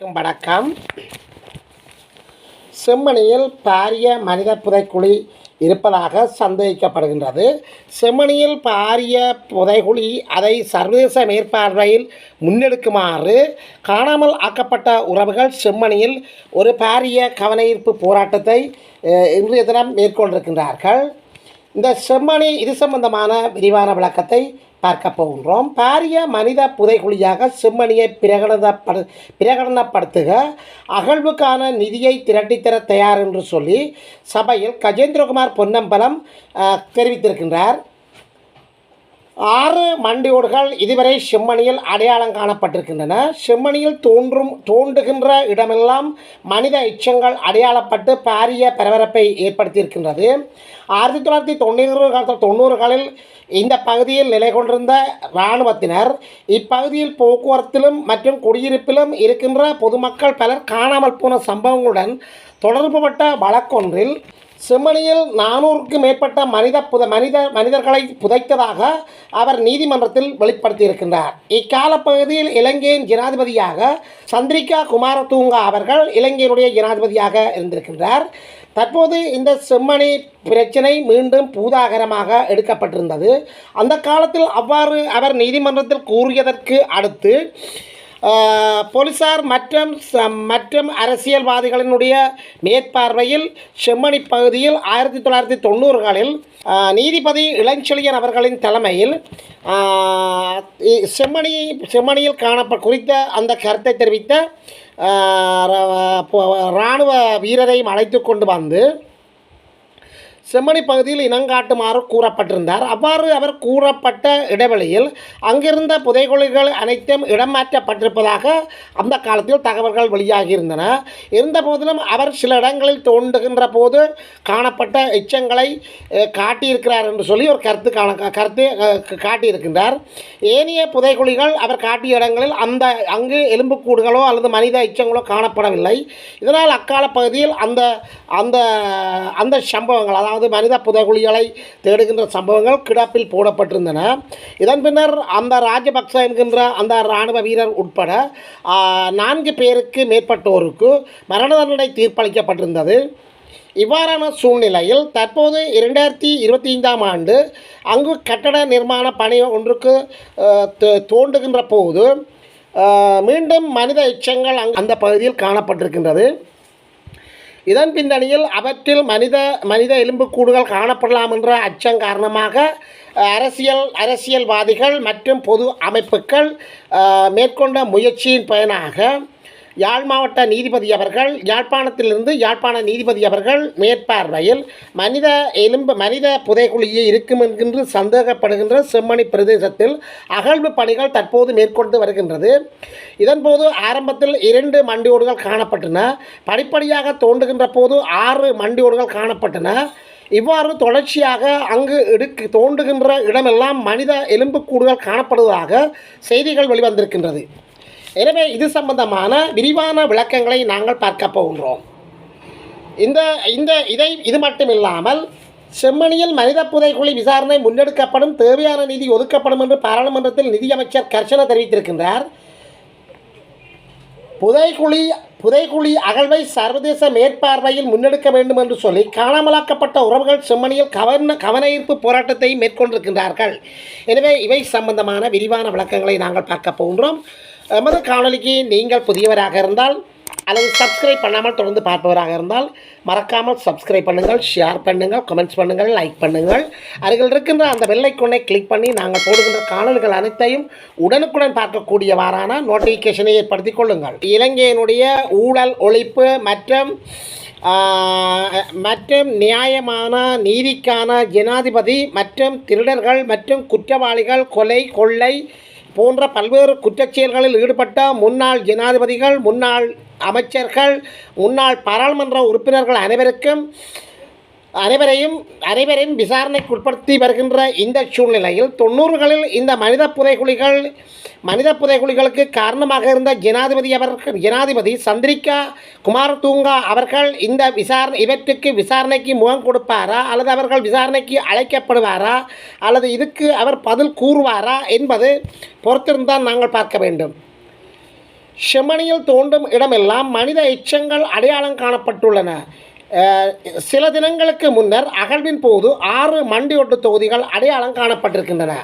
வணக்கம் செம்மணியில் பாரிய மனித புதைக்குழி இருப்பதாக சந்தேகிக்கப்படுகின்றது. செம்மணியில் பாரிய புதைகுழி அதை சர்வதேச மேற்பார்வையில் முன்னெடுக்குமாறு காணாமல் ஆக்கப்பட்ட உறவுகள் செம்மணியில் ஒரு பாரிய கவனஈர்ப்பு போராட்டத்தை இன்றைய தினம் மேற்கொண்டிருக்கின்றார்கள். இந்த செம்மணி இது சம்பந்தமான விரிவான விளக்கத்தை பார்க்க போகின்றோம் பாரிய மனித புதைகுழியாக செம்மணியை பிரகடனப்படு பிரகடனப்படுத்துக அகழ்வுக்கான நிதியை திரட்டித்தர தயார் என்று சொல்லி சபையில் கஜேந்திரகுமார் பொன்னம்பலம் தெரிவித்திருக்கின்றார். ஆறு மண்டியோடுகள் இதுவரை செம்மணியில் அடையாளம் காணப்பட்டிருக்கின்றன. செம்மணியில் தோன்றும் தோன்றுகின்ற இடமெல்லாம் மனித எச்சங்கள் அடையாளப்பட்டு பாரிய பரபரப்பை ஏற்படுத்தியிருக்கின்றது. ஆயிரத்தி தொள்ளாயிரத்தி தொண்ணூறு தொண்ணூறுகளில் இந்த பகுதியில் நிலை கொண்டிருந்த இராணுவத்தினர் இப்பகுதியில் போக்குவரத்திலும் மற்றும் குடியிருப்பிலும் இருக்கின்ற பொதுமக்கள் பலர் காணாமல் போன சம்பவங்களுடன் தொடர்புபட்ட வழக்கொன்றில் செம்மணியில் நானூறுக்கு மேற்பட்ட மனித புத மனித மனிதர்களை புதைத்ததாக அவர் நீதிமன்றத்தில் வெளிப்படுத்தியிருக்கின்றார். இக்கால பகுதியில் இலங்கையின் ஜனாதிபதியாக சந்திரிகா குமாரதூங்கா அவர்கள் இலங்கையினுடைய ஜனாதிபதியாக இருந்திருக்கின்றார். தற்போது இந்த செம்மணி பிரச்சனை மீண்டும் பூதாகரமாக எடுக்கப்பட்டிருந்தது. அந்த காலத்தில் அவ்வாறு அவர் நீதிமன்றத்தில் கூறியதற்கு அடுத்து போலீசார் மற்றும் மற்றும் அரசியல்வாதிகளினுடைய மேற்பார்வையில் செம்மணி பகுதியில் ஆயிரத்தி தொள்ளாயிரத்தி தொண்ணூறுகளில் நீதிபதி இளஞ்செழியன் அவர்களின் தலைமையில் செம்மணி செம்மணியில் காணப்ப குறித்த அந்த கருத்தை தெரிவித்த இராணுவ வீரரையும் அழைத்து கொண்டு வந்து செம்மணி பகுதியில் இனங்காட்டுமாறு கூறப்பட்டிருந்தார். அவ்வாறு அவர் கூறப்பட்ட இடைவெளியில் அங்கிருந்த புதைகுழிகள் அனைத்தும் இடமாற்றப்பட்டிருப்பதாக அந்த காலத்தில் தகவல்கள் வெளியாகியிருந்தன. இருந்தபோதிலும் அவர் சில இடங்களில் தோண்டுகின்ற போது காணப்பட்ட எச்சங்களை காட்டியிருக்கிறார் என்று சொல்லி ஒரு கருத்து காண கருத்து காட்டியிருக்கின்றார். ஏனைய புதைகுழிகள் அவர் காட்டிய இடங்களில் அந்த அங்கு எலும்புக்கூடுகளோ அல்லது மனித எச்சங்களோ காணப்படவில்லை. இதனால் அக்கால பகுதியில் அந்த அந்த அந்த சம்பவங்கள் அதாவது மனித புதகுழிகளை தேடுகின்ற சம்பவங்கள் கிடப்பில் போடப்பட்டிருந்தன. இதன் பின்னர் அந்த ராஜபக்ச என்கின்ற அந்த இராணுவ வீரர் உட்பட நான்கு பேருக்கு மேற்பட்டோருக்கு மரண தண்டனை தீர்ப்பளிக்கப்பட்டிருந்தது. இவ்வாறான சூழ்நிலையில் தற்போது இரண்டாயிரத்தி இருபத்தி ஐந்தாம் ஆண்டு அங்கு கட்டட நிர்மாண பணி ஒன்றுக்கு தோன்றுகின்ற தோண்டுகின்ற போது மீண்டும் மனித எச்சங்கள் அங் அந்த பகுதியில் காணப்பட்டிருக்கின்றது. இதன் பின்னணியில் அவற்றில் மனித மனித எலும்புக்கூடுகள் காணப்படலாம் என்ற அச்சம் காரணமாக அரசியல் அரசியல்வாதிகள் மற்றும் பொது அமைப்புகள் மேற்கொண்ட முயற்சியின் பயனாக யாழ் மாவட்ட நீதிபதி அவர்கள் யாழ்ப்பாணத்திலிருந்து யாழ்ப்பாண நீதிபதி அவர்கள் மேற்பார்வையில் மனித எலும்பு மனித புதைக்குழியே இருக்கும் என்கின்ற சந்தேகப்படுகின்ற செம்மணி பிரதேசத்தில் அகழ்வு பணிகள் தற்போது மேற்கொண்டு வருகின்றது. இதன்போது ஆரம்பத்தில் இரண்டு மண்டியோடுகள் காணப்பட்டன. படிப்படியாக தோண்டுகின்ற போது ஆறு மண்டியோடுகள் காணப்பட்டன. இவ்வாறு தொடர்ச்சியாக அங்கு எடுக்கு தோன்றுகின்ற இடமெல்லாம் மனித எலும்புக்கூடுகள் காணப்படுவதாக செய்திகள் வெளிவந்திருக்கின்றது. எனவே இது சம்பந்தமான விரிவான விளக்கங்களை நாங்கள் பார்க்க போகின்றோம். இந்த இந்த இதை இது மட்டும் இல்லாமல் செம்மணியில் மனித புதைக்குழி விசாரணை முன்னெடுக்கப்படும் தேவையான நிதி ஒதுக்கப்படும் என்று பாராளுமன்றத்தில் நிதியமைச்சர் கர்ஷன தெரிவித்திருக்கின்றார். புதைக்குழி புதைக்குழி அகழ்வை சர்வதேச மேற்பார்வையில் முன்னெடுக்க வேண்டும் என்று சொல்லி காணாமலாக்கப்பட்ட உறவுகள் செம்மணியில் கவன கவன ஈர்ப்பு போராட்டத்தை மேற்கொண்டிருக்கின்றார்கள். எனவே இவை சம்பந்தமான விரிவான விளக்கங்களை நாங்கள் பார்க்க போகின்றோம். எமது காணொலிக்கு நீங்கள் புதியவராக இருந்தால் அல்லது சப்ஸ்கிரைப் பண்ணாமல் தொடர்ந்து பார்ப்பவராக இருந்தால் மறக்காமல் சப்ஸ்கிரைப் பண்ணுங்கள் ஷேர் பண்ணுங்கள் கமெண்ட்ஸ் பண்ணுங்கள் லைக் பண்ணுங்கள். அருகில் இருக்கின்ற அந்த வெள்ளைக்குண்ணை கிளிக் பண்ணி நாங்கள் போடுகின்ற காணொலிகள் அனைத்தையும் உடனுக்குடன் பார்க்கக்கூடியவாறான நோட்டிஃபிகேஷனை ஏற்படுத்திக் கொள்ளுங்கள். இலங்கையினுடைய ஊழல் ஒழிப்பு மற்றும் மற்றும் நியாயமான நீதிக்கான ஜனாதிபதி மற்றும் திருடர்கள் மற்றும் குற்றவாளிகள் கொலை கொள்ளை போன்ற பல்வேறு குற்றச்செயல்களில் ஈடுபட்ட முன்னாள் ஜனாதிபதிகள் முன்னாள் அமைச்சர்கள் முன்னாள் பாராளுமன்ற உறுப்பினர்கள் அனைவருக்கும் அனைவரையும் அனைவரையும் விசாரணைக்கு உட்படுத்தி வருகின்ற இந்த சூழ்நிலையில் தொண்ணூறுகளில் இந்த மனித புதைகுழிகள் மனித புதைகுழிகளுக்கு காரணமாக இருந்த ஜனாதிபதி அவர்கள் ஜனாதிபதி சந்திரிகா குமாரதூங்கா அவர்கள் இந்த விசாரணை இவற்றுக்கு விசாரணைக்கு முகம் கொடுப்பாரா? அல்லது அவர்கள் விசாரணைக்கு அழைக்கப்படுவாரா? அல்லது இதுக்கு அவர் பதில் கூறுவாரா என்பது பொறுத்திருந்தான் நாங்கள் பார்க்க வேண்டும். செம்மணியில் தோண்டும் இடமெல்லாம் மனித எச்சங்கள் அடையாளம் காணப்பட்டுள்ளன. சில தினங்களுக்கு முன்னர் அகழ்வின் போது ஆறு மண்டியோட்டு தொகுதிகள் அடையாளம் காணப்பட்டிருக்கின்றன.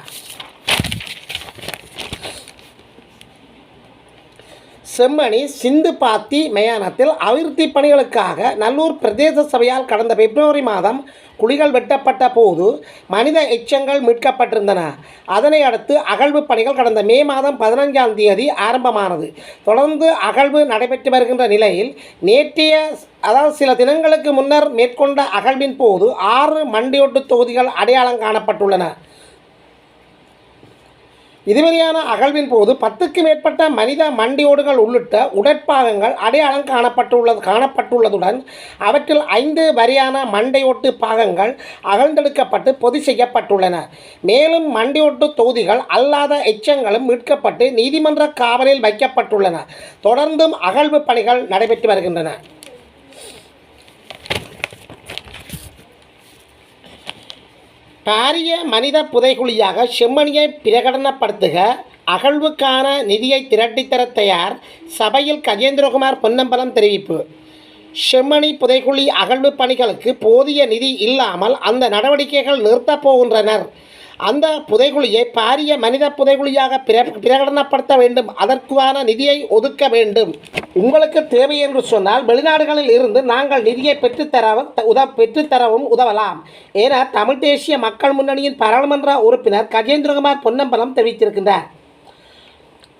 செம்மணி சிந்து பாத்தி மயானத்தில் அபிவிருத்தி பணிகளுக்காக நல்லூர் பிரதேச சபையால் கடந்த பிப்ரவரி மாதம் குழிகள் வெட்டப்பட்ட போது மனித எச்சங்கள் மீட்கப்பட்டிருந்தன. அதனை அடுத்து அகழ்வு பணிகள் கடந்த மே மாதம் பதினஞ்சாம் தேதி ஆரம்பமானது. தொடர்ந்து அகழ்வு நடைபெற்று வருகின்ற நிலையில் நேற்றைய அதாவது சில தினங்களுக்கு முன்னர் மேற்கொண்ட அகழ்வின் போது ஆறு மண்டியொட்டு தொகுதிகள் அடையாளம் காணப்பட்டுள்ளன. இதுவரையான அகழ்வின் போது பத்துக்கு மேற்பட்ட மனித மண்டியோடுகள் உள்ளிட்ட உடற்பாகங்கள் அடையாளம் காணப்பட்டுள்ளது காணப்பட்டுள்ளதுடன் அவற்றில் ஐந்து வரியான மண்டையோட்டு பாகங்கள் அகழ்ந்தெடுக்கப்பட்டு பொது செய்யப்பட்டுள்ளன. மேலும் மண்டையோட்டு தொகுதிகள் அல்லாத எச்சங்களும் மீட்கப்பட்டு நீதிமன்ற காவலில் வைக்கப்பட்டுள்ளன. தொடர்ந்தும் அகழ்வு பணிகள் நடைபெற்று வருகின்றன. பாரிய மனித புதைகுழியாக செம்மணியை பிரகடனப்படுத்துக அகழ்வுக்கான நிதியை திரட்டித்தர தயார் சபையில் கஜேந்திரகுமார் பொன்னம்பலம் தெரிவிப்பு. செம்மணி புதைகுழி அகழ்வு பணிகளுக்கு போதிய நிதி இல்லாமல் அந்த நடவடிக்கைகள் நிறுத்தப் போகின்றனர். அந்த புதைகுழியை பாரிய மனித புதைகுழியாக பிர பிரகடனப்படுத்த வேண்டும். அதற்கான நிதியை ஒதுக்க வேண்டும். உங்களுக்கு தேவை என்று சொன்னால் வெளிநாடுகளில் இருந்து நாங்கள் நிதியை பெற்றுத்தரவும் உத பெற்றுத்தரவும் உதவலாம். என தமிழ் தேசிய மக்கள் முன்னணியின் பாராளுமன்ற உறுப்பினர் கஜேந்திரகுமார் பொன்னம்பலம் தெரிவித்திருக்கின்றார்.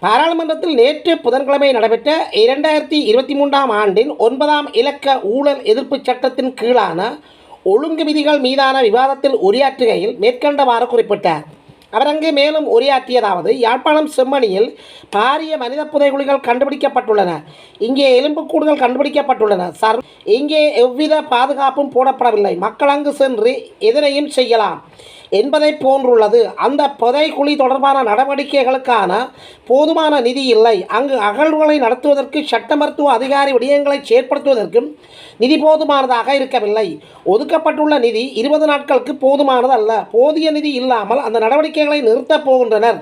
பாராளுமன்றத்தில் நேற்று புதன்கிழமை நடைபெற்ற இரண்டாயிரத்தி இருபத்தி மூன்றாம் ஆண்டின் ஒன்பதாம் இலக்க ஊழல் எதிர்ப்பு சட்டத்தின் கீழான ஒழுங்கு விதிகள் மீதான விவாதத்தில் உரையாற்றுகையில் மேற்கண்டவாறு குறிப்பிட்டார். அவர் அங்கு மேலும் உரையாற்றியதாவது யாழ்ப்பாணம் செம்மணியில் பாரிய மனித புதைகுழிகள் கண்டுபிடிக்கப்பட்டுள்ளன. இங்கே எலும்புக்கூடுகள் கண்டுபிடிக்கப்பட்டுள்ளன. சர் இங்கே எவ்வித பாதுகாப்பும் போடப்படவில்லை. மக்கள் அங்கு சென்று எதனையும் செய்யலாம். என்பதை போன்றுள்ளது. அந்த புதைக்குழி தொடர்பான நடவடிக்கைகளுக்கான போதுமான நிதி இல்லை. அங்கு அகழ்வுகளை நடத்துவதற்கு சட்ட மருத்துவ அதிகாரி விடயங்களை செயற்படுத்துவதற்கும் நிதி போதுமானதாக இருக்கவில்லை. ஒதுக்கப்பட்டுள்ள நிதி இருபது நாட்களுக்கு போதுமானது அல்ல போதிய நிதி இல்லாமல் அந்த நடவடிக்கைகளை நிறுத்தப் போகின்றனர்.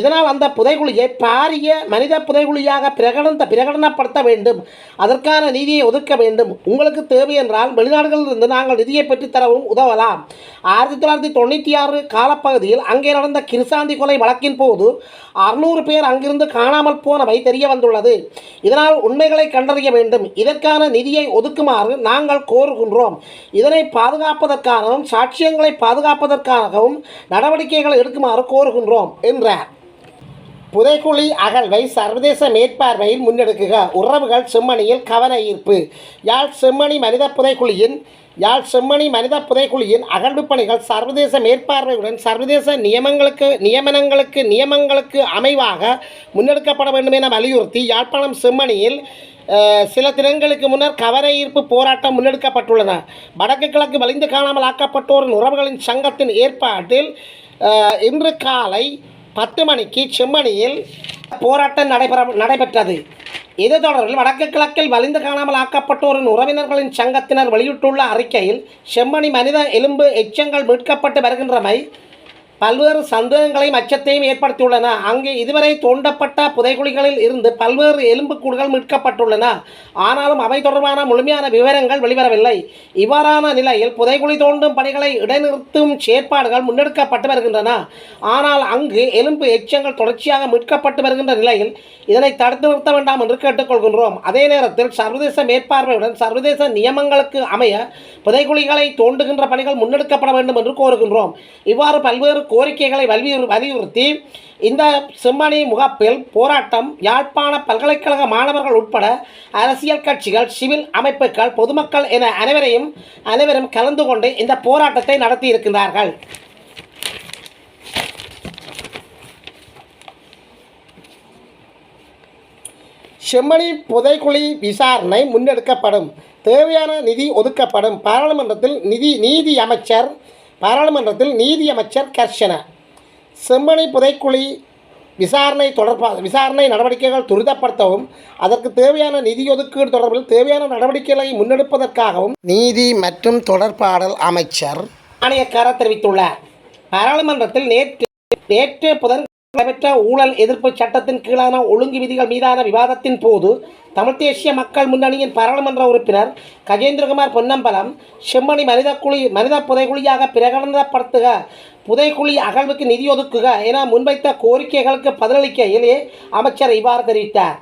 இதனால் அந்த புதைகுழியை பாரிய மனித புதைகுழியாக பிரகடன பிரகடனப்படுத்த வேண்டும். அதற்கான நிதியை ஒதுக்க வேண்டும். உங்களுக்கு தேவை என்றால் வெளிநாடுகளிலிருந்து நாங்கள் நிதியை பெற்றுத்தரவும் உதவலாம். ஆயிரத்தி தொள்ளாயிரத்தி தொண்ணூற்றி ஆறு காலப்பகுதியில் அங்கே நடந்த கிருசாந்தி கொலை வழக்கின் போது அறுநூறு பேர் அங்கிருந்து காணாமல் போனவை தெரிய வந்துள்ளது இதனால் உண்மைகளை கண்டறிய வேண்டும். இதற்கான நிதியை ஒதுக்குமாறு நாங்கள் கோருகின்றோம். இதனை பாதுகாப்பதற்காகவும் சாட்சியங்களை பாதுகாப்பதற்காகவும் நடவடிக்கைகளை எடுக்குமாறு கோருகின்றோம் என்றார். புதைக்குழி அகழ்வை சர்வதேச மேற்பார்வையில் முன்னெடுக்குக உறவுகள் செம்மணியில் கவன ஈர்ப்பு. யாழ் செம்மணி மனித புதைக்குழியின் யாழ் செம்மணி மனித புதைக்குழியின் அகழ்வு பணிகள் சர்வதேச மேற்பார்வையுடன் சர்வதேச நியமங்களுக்கு நியமனங்களுக்கு நியமங்களுக்கு அமைவாக முன்னெடுக்கப்பட வேண்டும் என வலியுறுத்தி யாழ்ப்பாணம் செம்மணியில் சில தினங்களுக்கு முன்னர் கவர ஈர்ப்பு போராட்டம் முன்னெடுக்கப்பட்டுள்ளன. வடக்கு கிழக்கு வலிந்து காணாமல் ஆக்கப்பட்டோரின் உறவுகளின் சங்கத்தின் ஏற்பாட்டில் இன்று காலை பத்து மணிக்கு செம்மணியில் போராட்டம் நடைபெற நடைபெற்றது. இது தொடர்பில் வடக்கு கிழக்கில் வலிந்து காணாமல் ஆக்கப்பட்டோரின் உறவினர்களின் சங்கத்தினர் வெளியிட்டுள்ள அறிக்கையில் செம்மணி மனித எலும்பு எச்சங்கள் மீட்கப்பட்டு வருகின்றமை பல்வேறு சந்தேகங்களையும் அச்சத்தையும் ஏற்படுத்தியுள்ளன. அங்கு இதுவரை தோண்டப்பட்ட புதைகுழிகளில் இருந்து பல்வேறு எலும்புக்கூடுகள் மீட்கப்பட்டுள்ளன. ஆனாலும் அவை தொடர்பான முழுமையான விவரங்கள் வெளிவரவில்லை. இவ்வாறான நிலையில் புதைகுழி தோண்டும் பணிகளை இடைநிறுத்தும் செயற்பாடுகள் முன்னெடுக்கப்பட்டு வருகின்றன. ஆனால் அங்கு எலும்பு எச்சங்கள் தொடர்ச்சியாக மீட்கப்பட்டு வருகின்ற நிலையில் இதனை தடுத்து நிறுத்த வேண்டாம் என்று கேட்டுக்கொள்கின்றோம். அதே நேரத்தில் சர்வதேச மேற்பார்வையுடன் சர்வதேச நியமங்களுக்கு அமைய புதைகுழிகளை தோண்டுகின்ற பணிகள் முன்னெடுக்கப்பட வேண்டும் என்று கோருகின்றோம். இவ்வாறு பல்வேறு கோரிக்கைகளை வலியுறு வலியுறுத்தி இந்த செம்மணி முகாப்பில் போராட்டம் யாழ்ப்பாண பல்கலைக்கழக மாணவர்கள் உட்பட அரசியல் கட்சிகள் சிவில் அமைப்புகள் பொதுமக்கள் என அனைவரையும் அனைவரும் கலந்து கொண்டு இந்த போராட்டத்தை நடத்தியிருக்கிறார்கள். செம்மணி புதைக்குழி விசாரணை முன்னெடுக்கப்படும். தேவையான நிதி ஒதுக்கப்படும். பாராளுமன்றத்தில் நிதி நீதி அமைச்சர் பாராளுமன்றத்தில் நீதி அமைச்சர் கர்ஷன. செம்மணி புதைக்குழி விசாரணை தொடர்பாக விசாரணை நடவடிக்கைகள் துரிதப்படுத்தவும் அதற்கு தேவையான நிதி ஒதுக்கீடு தொடர்பில் தேவையான நடவடிக்கைகளை முன்னெடுப்பதற்காகவும் நீதி மற்றும் தொடர்பாடல் அமைச்சர் ஆணையக்காரர் தெரிவித்துள்ளார். பாராளுமன்றத்தில் நேற்று நேற்று புதன் நடைபெற்ற ஊழல் எதிர்ப்பு சட்டத்தின் கீழான ஒழுங்கு விதிகள் மீதான விவாதத்தின் போது தமிழ்த் தேசிய மக்கள் முன்னணியின் பாராளுமன்ற உறுப்பினர் கஜேந்திரகுமார் பொன்னம்பலம் செம்மணி மனித குழி மனித புதைகுழியாக பிரகடனப்படுத்துக புதைக்குழி அகழ்வுக்கு நிதி ஒதுக்குக என முன்வைத்த கோரிக்கைகளுக்கு பதிலளிக்கையிலே அமைச்சர் இவ்வாறு தெரிவித்தார்.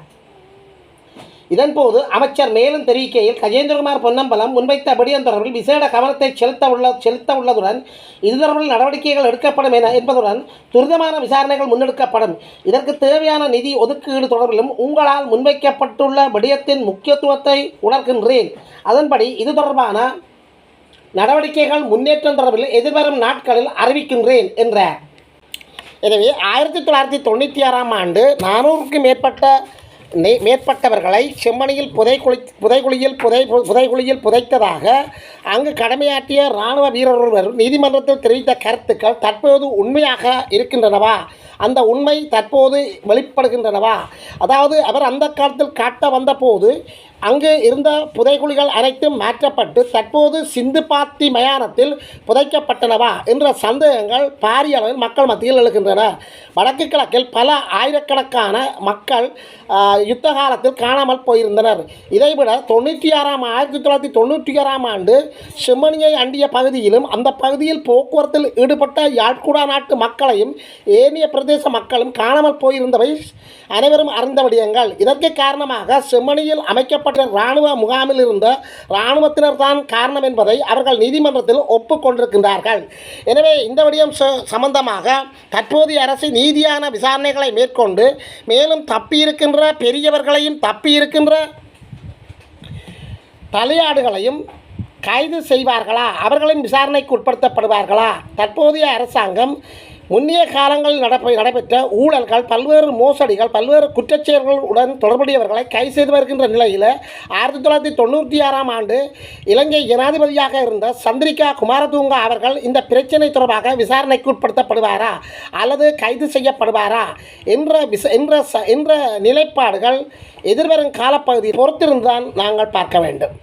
இதன்போது அமைச்சர் மேலும் தெரிவிக்கையில் கஜேந்திரகுமார் பொன்னம்பலம் முன்வைத்த அந்த தொடர்பில் விசேட கவனத்தை செலுத்த உள்ள செலுத்த உள்ளதுடன் இது தொடர்பில் நடவடிக்கைகள் எடுக்கப்படும் என என்பதுடன் துரிதமான விசாரணைகள் முன்னெடுக்கப்படும். இதற்கு தேவையான நிதி ஒதுக்கீடு தொடர்பிலும் உங்களால் முன்வைக்கப்பட்டுள்ள விடயத்தின் முக்கியத்துவத்தை உணர்கின்றேன். அதன்படி இது தொடர்பான நடவடிக்கைகள் முன்னேற்றம் தொடர்பில் எதிர்வரும் நாட்களில் அறிவிக்கின்றேன் என்றார் எனவே ஆயிரத்தி தொள்ளாயிரத்தி தொண்ணூற்றி ஆறாம் ஆண்டு நானூறுக்கும் மேற்பட்ட மேற்பட்டவர்களை செம்மணியில் புதைக்குழி புதைக்குழியில் புதை புதைக்குழியில் புதைத்ததாக அங்கு கடமையாற்றிய இராணுவ வீரர் ஒருவர் நீதிமன்றத்தில் தெரிவித்த கருத்துக்கள் தற்போது உண்மையாக இருக்கின்றனவா? அந்த உண்மை தற்போது வெளிப்படுகின்றனவா? அதாவது அவர் அந்த காலத்தில் காட்ட வந்தபோது அங்கு இருந்த புதைகுழிகள் அனைத்தும் மாற்றப்பட்டு தற்போது சிந்து பாத்தி மயானத்தில் புதைக்கப்பட்டனவா என்ற சந்தேகங்கள் பாரிய அளவில் மக்கள் மத்தியில் எழுகின்றன. வடக்கு கிழக்கில் பல ஆயிரக்கணக்கான மக்கள் யுத்த காலத்தில் காணாமல் போயிருந்தனர். இதைவிட தொண்ணூற்றி ஆறாம் ஆயிரத்தி தொள்ளாயிரத்தி தொண்ணூற்றி ஆறாம் ஆண்டு செம்மணியை அண்டிய பகுதியிலும் அந்த பகுதியில் போக்குவரத்தில் ஈடுபட்ட யாழ்குடா நாட்டு மக்களையும் ஏனைய பிரதேச மக்களும் காணாமல் போயிருந்தவை அனைவரும் அறிந்த விடயங்கள். இதற்கு காரணமாக செம்மணியில் அமைக்கப்பட்ட இராணுவ முகாமில் இருந்த இராணுவத்தினர் தான் காரணம் என்பதை அவர்கள் நீதிமன்றத்தில் ஒப்புக்கொண்டிருக்கின்றார்கள் எனவே இந்த விடயம் ச- சம்பந்தமாக தற்போதைய அரசு நீதியான விசாரணைகளை மேற்கொண்டு மேலும் தப்பியிருக்கின்ற பெரியவர்களையும் தப்பியிருக்கின்ற தலையாடுகளையும் கைது செய்வார்களா? அவர்களின் விசாரணைக்கு உட்படுத்தப்படுவார்களா? தற்போதைய அரசாங்கம் முன்னைய காலங்களில் நடப்ப நடைபெற்ற ஊழல்கள் பல்வேறு மோசடிகள் பல்வேறு குற்றச்செயல்களுடன் தொடர்புடையவர்களை கைது செய்து வருகின்ற நிலையில் ஆயிரத்தி தொள்ளாயிரத்தி தொண்ணூற்றி ஆறாம் ஆண்டு இலங்கை ஜனாதிபதியாக இருந்த சந்திரிகா குமாரதூங்கா அவர்கள் இந்த பிரச்சினை தொடர்பாக விசாரணைக்கு உட்படுத்தப்படுவாரா? அல்லது கைது செய்யப்படுவாரா? என்ற விச என்ற ச என்ற நிலைப்பாடுகள் எதிர்வரும் காலப்பகுதியை பொறுத்திருந்துதான் நாங்கள் பார்க்க வேண்டும்.